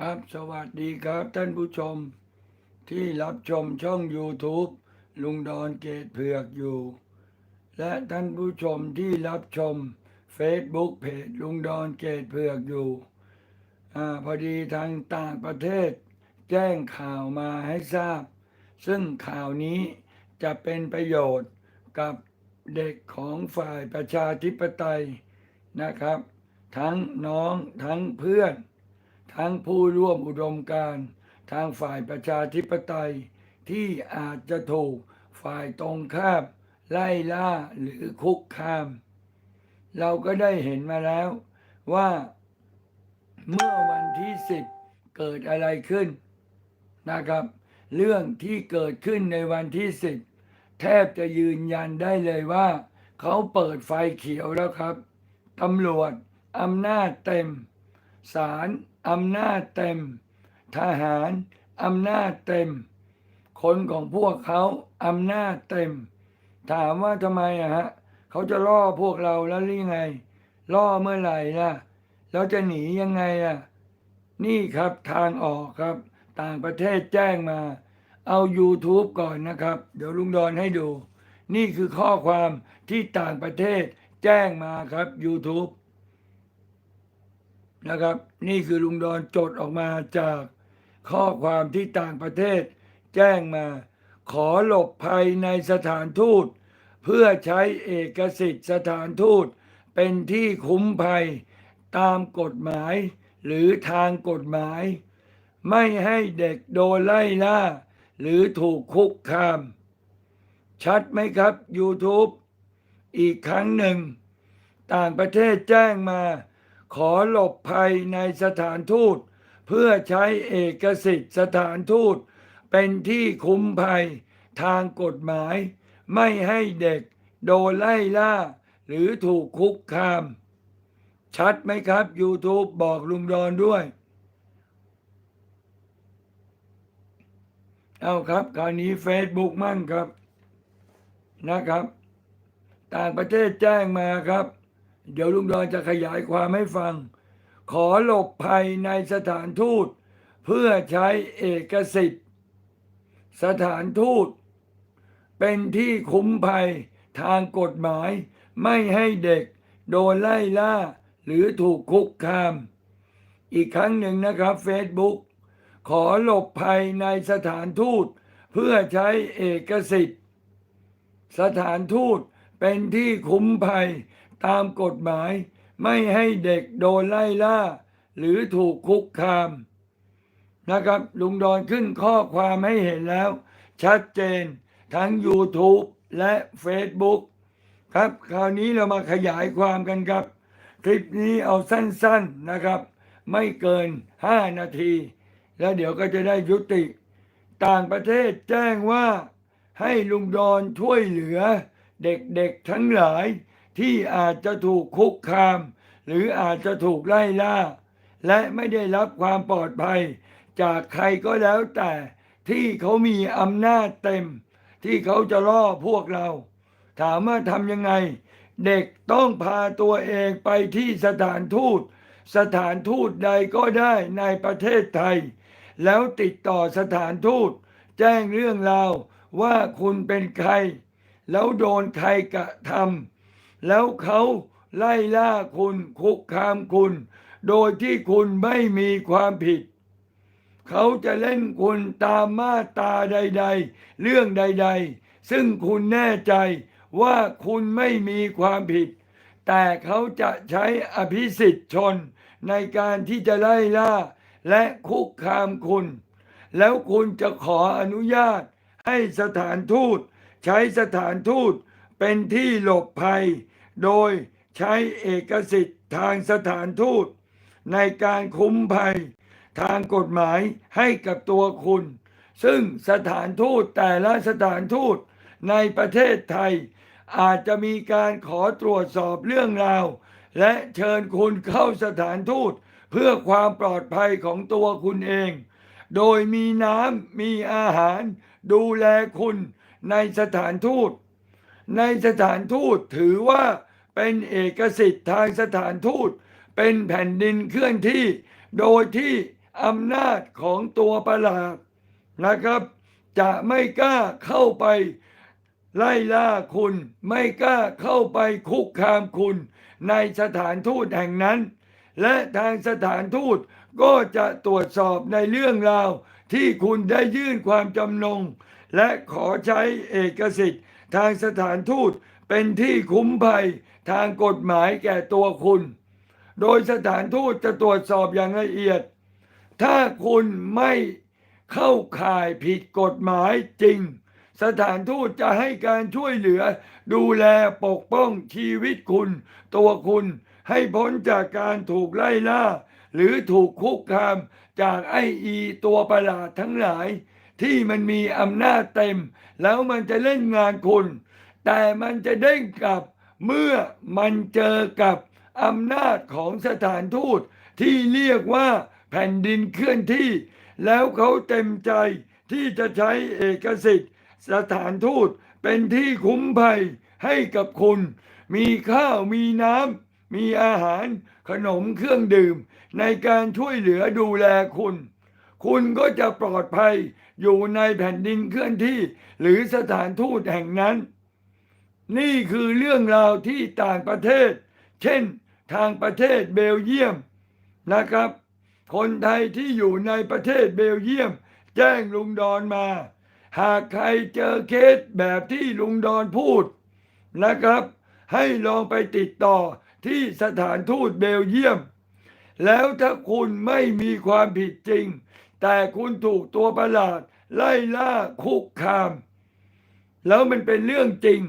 ครับ สวัสดีครับท่านผู้ชม ที่รับชมช่อง YouTube ลุงดอนเกตเผือกอยู่ และท่านผู้ชมที่รับชม Facebook เพจลุงดอนเกตเผือกอยู่อพอดีทางต่างประเทศ แจ้งข่าวมาให้ทราบ ซึ่งข่าวนี้จะเป็นประโยชน์กับเด็กของฝ่ายประชาธิปไตยนะครับ ทั้งน้องทั้งเพื่อน ทั้งผู้ร่วมอุดมการณ์ทางฝ่ายประชาธิปไตย ที่อาจจะถูกฝ่ายตรงข้ามไล่ล่าหรือคุกคาม เราก็ได้เห็นมาแล้วว่าเมื่อวันที่สิบเกิดอะไรขึ้นนะครับ เรื่องที่เกิดขึ้นในวันที่สิบแทบจะยืนยันได้เลยว่า เขาเปิดไฟเขียวแล้วครับตำรวจอำนาจเต็มศาล อำนาจเต็ม ทหารอำนาจเต็ม คนของพวกเขาอำนาจเต็ม ถามว่าทำไมอะฮะเขาจะล่อพวกเราแล้วหรือยังไง ล่อเมื่อไหร่ล่ะเราจะหนียังไงอะ นี่ครับทางออกครับ ต่างประเทศแจ้งมา เอา YouTube ก่อนนะครับ เดี๋ยวลุงดอนให้ดู นี่คือข้อความที่ต่างประเทศแจ้งมาครับ YouTube นะครับ นี่คือลุงดอนจดออกมาจากข้อความที่ต่างประเทศ แจ้งมา ขอหลบภัยในสถานทูต เพื่อใช้เอกสิทธิ์สถานทูต เป็นที่คุ้มภัยตามกฎหมาย หรือทางกฎหมาย ไม่ให้เด็กโดนไล่ล่า หรือถูกคุกคาม ชัดไหมครับ YouTube อีกครั้งหนึ่ง ต่างประเทศแจ้งมา ขอหลบภัยในสถานทูต เพื่อใช้เอกสิทธิ์สถานทูต เป็นที่คุ้มภัยทางกฎหมาย ไม่ให้เด็กโดนไล่ล่า หรือถูกคุกคาม ชัดไหมครับ YouTube บอกลุงดอนด้วย เอาครับ คราวนี้ Facebook มั่งครับนะครับ ต่างประเทศแจ้งมาครับ เดี๋ยวลุงดอนจะขยายความให้ฟัง ขอหลบภัยในสถานทูต เพื่อใช้เอกสิทธิ์ สถานทูต เป็นที่คุ้มภัยทางกฎหมาย ไม่ให้เด็กโดนไล่ล่า หรือถูกคุกคาม อีกครั้งหนึ่งนะครับ Facebook ขอหลบภัยในสถานทูต เพื่อใช้เอกสิทธิ์ สถานทูตเป็นที่คุ้มภัย ตามกฎหมาย ไม่ให้เด็กโดนไล่ล่า หรือถูกคุกคาม นะครับ ลุงดอนขึ้นข้อความให้เห็นแล้ว ชัดเจนทั้ง YouTube และ Facebook ครับ คราวนี้เรามาขยายความกันครับ คลิปนี้เอาสั้นๆนะครับ ไม่เกิน 5 นาที แล้วเดี๋ยวก็จะได้ยุติ ต่างประเทศแจ้งว่าให้ลุงดอนช่วยเหลือ เด็กๆทั้งหลาย ที่อาจจะถูกคุกคาม หรืออาจจะถูกไล่ล่า และไม่ได้รับความปลอดภัย จากใครก็แล้วแต่ที่เขามีอำนาจเต็ม ที่เขาจะล่อพวกเรา ถามว่าทำยังไง เด็กต้องพาตัวเองไปที่สถานทูต สถานทูตใดก็ได้ในประเทศไทย แล้วติดต่อสถานทูต แจ้งเรื่องราวว่าคุณเป็นใคร แล้วโดนใครกระทำ แล้วเขาไล่ล่าคุณคุกคามคุณ โดยที่คุณไม่มีความผิด เขาจะเล่นคุณตามมาตาใด ๆ เรื่องใด ๆ ซึ่งคุณแน่ใจว่าคุณไม่มีความผิด แต่เขาจะใช้อภิสิทธิ์ชนในการที่จะไล่ล่า และคุกคามคุณ แล้วคุณจะขออนุญาตให้สถานทูต ใช้สถานทูตเป็นที่หลบภัย โดยใช้เอกสิทธิ์ทางสถานทูต ในการคุ้มภัยทางกฎหมายให้กับตัวคุณ ซึ่งสถานทูตแต่ละสถานทูตในประเทศไทย อาจจะมีการขอตรวจสอบเรื่องราว และเชิญคุณเข้าสถานทูต เพื่อความปลอดภัยของตัวคุณเอง โดยมีน้ำมีอาหาร ดูแลคุณในสถานทูต ในสถานทูตถือว่า เป็นเอกสิทธิ์ทางสถานทูต เป็นแผ่นดินเคลื่อนที่ โดยที่อำนาจของตัวประหลาดนะครับ จะไม่กล้าเข้าไป ไล่ล่าคุณ ไม่กล้าเข้าไปคุกคามคุณ ในสถานทูตแห่งนั้น และทางสถานทูตก็จะตรวจสอบในเรื่องราวที่คุณได้ยื่นความจำนง และขอใช้เอกสิทธิ์ทางสถานทูตเป็นที่คุ้มภัย ทางกฎหมายแก่ตัวคุณ โดยสถานทูตจะตรวจสอบอย่างละเอียด ถ้าคุณไม่เข้าข่ายผิดกฎหมายจริง สถานทูตจะให้การช่วยเหลือ ดูแลปกป้องชีวิตคุณ ตัวคุณให้พ้นจากการถูกไล่ล่า หรือถูกคุกคามจากไออีตัวประหลาดทั้งหลาย ที่มันมีอำนาจเต็ม แล้วมันจะเล่นงานคุณ แต่มันจะเด้งกลับ เมื่อมันเจอกับอำนาจของสถานทูตที่เรียกว่าแผ่นดินเคลื่อนที่ แล้วเขาเต็มใจที่จะใช้เอกสิทธิ์ สถานทูตเป็นที่คุ้มภัยให้กับคุณ มีข้าวมีน้ำมีอาหารขนมเครื่องดื่ม ในการช่วยเหลือดูแลคุณ คุณก็จะปลอดภัยอยู่ในแผ่นดินเคลื่อนที่ หรือสถานทูตแห่งนั้น นี่คือเรื่องราวที่ต่างประเทศ เช่นทางประเทศเบลเยียมนะครับ คนไทยที่อยู่ในประเทศเบลเยียม แจ้งลุงดอนมา หากใครเจอเคสแบบที่ลุงดอนพูดนะครับ ให้ลองไปติดต่อที่สถานทูตเบลเยียม แล้วถ้าคุณไม่มีความผิดจริง แต่คุณถูกตัวประหลาดไล่ล่าคุกคาม แล้วมันเป็นเรื่องจริง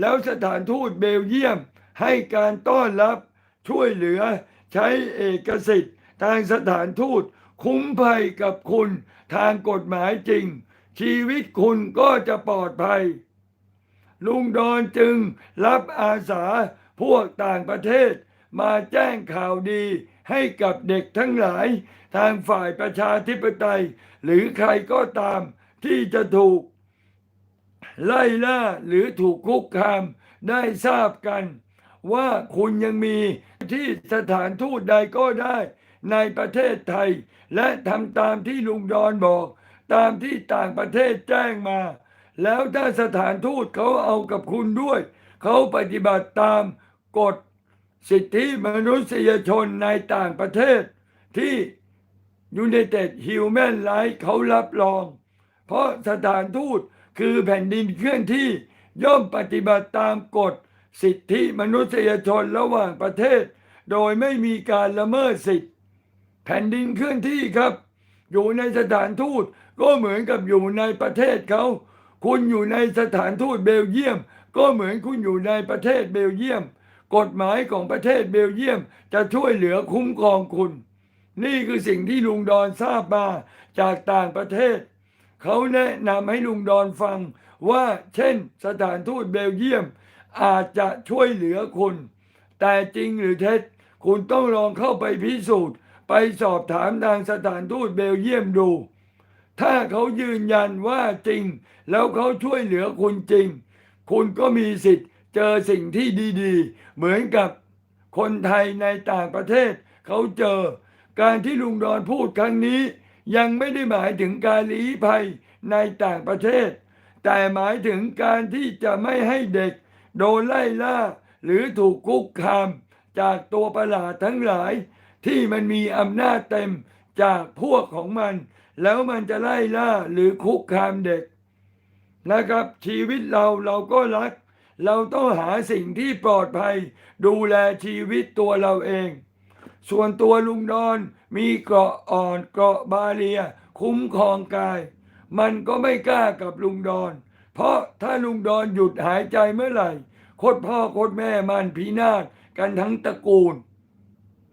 แล้วสถานทูตเบลเยียม ให้การต้อนรับช่วยเหลือใช้เอกสิทธิ์ ทางสถานทูตคุ้มภัยกับคุณทางกฎหมายจริง ชีวิตคุณก็จะปลอดภัย ลุงดอนจึงรับอาสาพวกต่างประเทศมาแจ้งข่าวดีให้กับเด็กทั้งหลาย ทางฝ่ายประชาธิปไตย หรือใครก็ตามที่จะถูก ไล่ล่าหรือถูกคุกคามได้ทราบกัน ว่าคุณยังมีที่สถานทูตใดก็ได้ในประเทศไทย และทำตามที่ลุงดอนบอก ตามที่ต่างประเทศแจ้งมา แล้วถ้าสถานทูตเขาเอากับคุณด้วย เขาปฏิบัติตามกฎสิทธิมนุษยชนในต่างประเทศที่ United Human Rights เขารับรอง เพราะสถานทูต คือแผ่นดินเคลื่อนที่ย่อมปฏิบัติตามกฎสิทธิมนุษยชนระหว่างประเทศ โดยไม่มีการละเมิดสิทธิแผ่นดินเคลื่อนที่ครับ อยู่ในสถานทูตก็เหมือนกับอยู่ในประเทศเขาคุณอยู่ในสถานทูตเบลเยียม ก็เหมือนคุณอยู่ในประเทศเบลเยียม กฎหมายของประเทศเบลเยียม จะช่วยเหลือคุ้มครองคุณ นี่คือสิ่งที่ลุงดอนทราบมาจากต่างประเทศ เขาแนะนำให้ลุงดอนฟังว่าเช่นสถานทูตเบลเยียม อาจจะช่วยเหลือคุณ แต่จริงหรือเท็จ คุณต้องลองเข้าไปพิสูจน์ ไปสอบถามทางสถานทูตเบลเยียมดู ถ้าเขายืนยันว่าจริง แล้วเขาช่วยเหลือคุณจริง คุณก็มีสิทธิ์เจอสิ่งที่ดีๆ เหมือนกับคนไทยในต่างประเทศ เขาเจอการที่ลุงดอนพูดครั้งนี้ ยังไม่ได้หมายถึงการลี้ภัยในต่างประเทศ แต่หมายถึงการที่จะไม่ให้เด็ก โดนไล่ล่า หรือถูกคุกคาม จากตัวประหลาดทั้งหลาย ที่มันมีอำนาจเต็มจากพวกของมัน แล้วมันจะไล่ล่าหรือคุกคามเด็กนะครับ ชีวิตเราเราก็รัก เราต้องหาสิ่งที่ปลอดภัย ดูแลชีวิตตัวเราเอง ส่วนตัวลุงดอนมีเกราะอ่อนเกราะบาเรีย คุ้มครองกาย มันก็ไม่กล้ากับลุงดอน เพราะถ้าลุงดอนหยุดหายใจเมื่อไหร่โคตรพ่อโคตรแม่มันพินาศกันทั้งตระกูล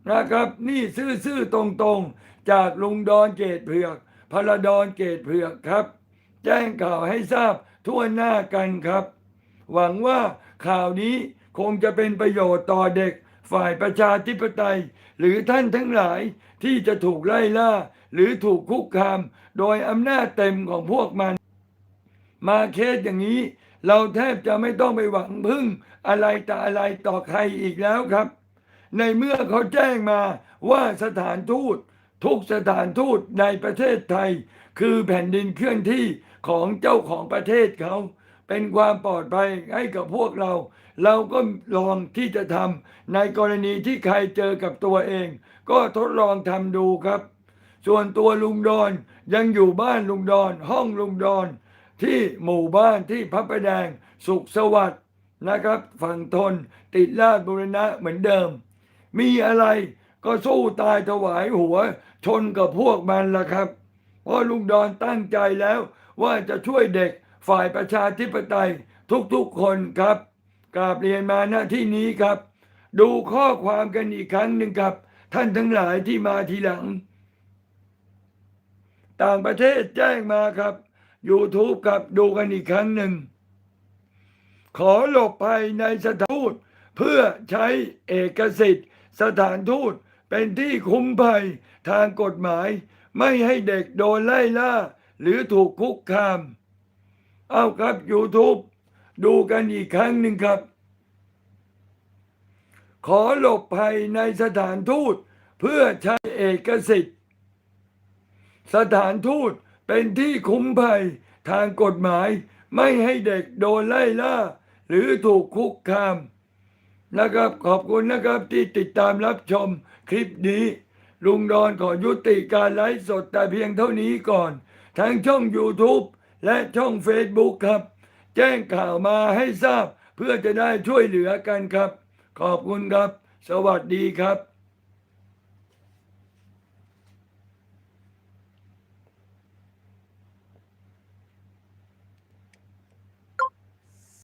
นะครับ นี่ซื่อๆตรงๆ จากลุงดอนเกตเผือกพระดอนเกตเผือกครับ แจ้งข่าวให้ทราบทั่วหน้ากันครับ หวังว่าข่าวนี้คงจะเป็นประโยชน์ต่อเด็ก ฝ่ายประชาธิปไตย หรือท่านทั้งหลายที่จะถูกไล่ล่า หรือถูกคุกคาม โดยอำนาจเต็มของพวกมัน มาเคสอย่างนี้ เราแทบจะไม่ต้องไปหวังพึ่งอะไรต่ออะไรต่อใครอีกแล้วครับ ในเมื่อเขาแจ้งมาว่าสถานทูตทุกสถานทูตในประเทศไทย คือแผ่นดินเคลื่อนที่ของเจ้าของประเทศเขา เป็นความปลอดภัยให้กับพวกเรา เราก็ลองที่จะทำในกรณีที่ใครเจอกับตัวเอง ก็ทดลองทำดูครับ ส่วนตัวลุงดอนยังอยู่บ้านลุงดอน ห้องลุงดอน ที่หมู่บ้านที่พระประแดง สุขสวัสดิ์นะครับ ฝั่งทนติดลาดบุรณะเหมือนเดิม มีอะไรก็สู้ตายถวายหัว ชนกับพวกมันละครับ เพราะลุงดอนตั้งใจแล้วว่าจะช่วยเด็ก ฝ่ายประชาธิปไตยทุกๆคนครับกราบเรียนมาณที่นี้ครับ ดูข้อความกันอีกครั้งหนึ่งครับ ท่านทั้งหลายที่มาทีหลัง ต่างประเทศแจ้งมาครับ YouTube ครับดูกันอีกครั้งหนึ่ง ขอหลบภัยในสถานทูตเพื่อใช้เอกสิทธิ์ สถานทูตเป็นที่คุ้มภัยทางกฎหมาย ไม่ให้เด็กโดนไล่ล่า หรือถูกคุกคาม เอาครับ YouTube ดูกันอีกครั้งหนึ่งครับ ขอหลบภัยในสถานทูตเพื่อใช้เอกสิทธิ์ สถานทูตเป็นที่คุ้มภัยทางกฎหมายไม่ให้เด็กโดนไล่ล่า หรือถูกคุกคามนะครับ ขอบคุณนะครับที่ติดตามรับชมคลิปนี้ ลุงดอนขอยุติการไลฟ์สดแต่เพียงเท่านี้ก่อนทั้งช่อง YouTube และช่อง Facebook ครับ แจ้งข่าวมาให้ทราบเพื่อจะได้ช่วยเหลือกันครับ ขอบคุณครับ สวัสดีครับ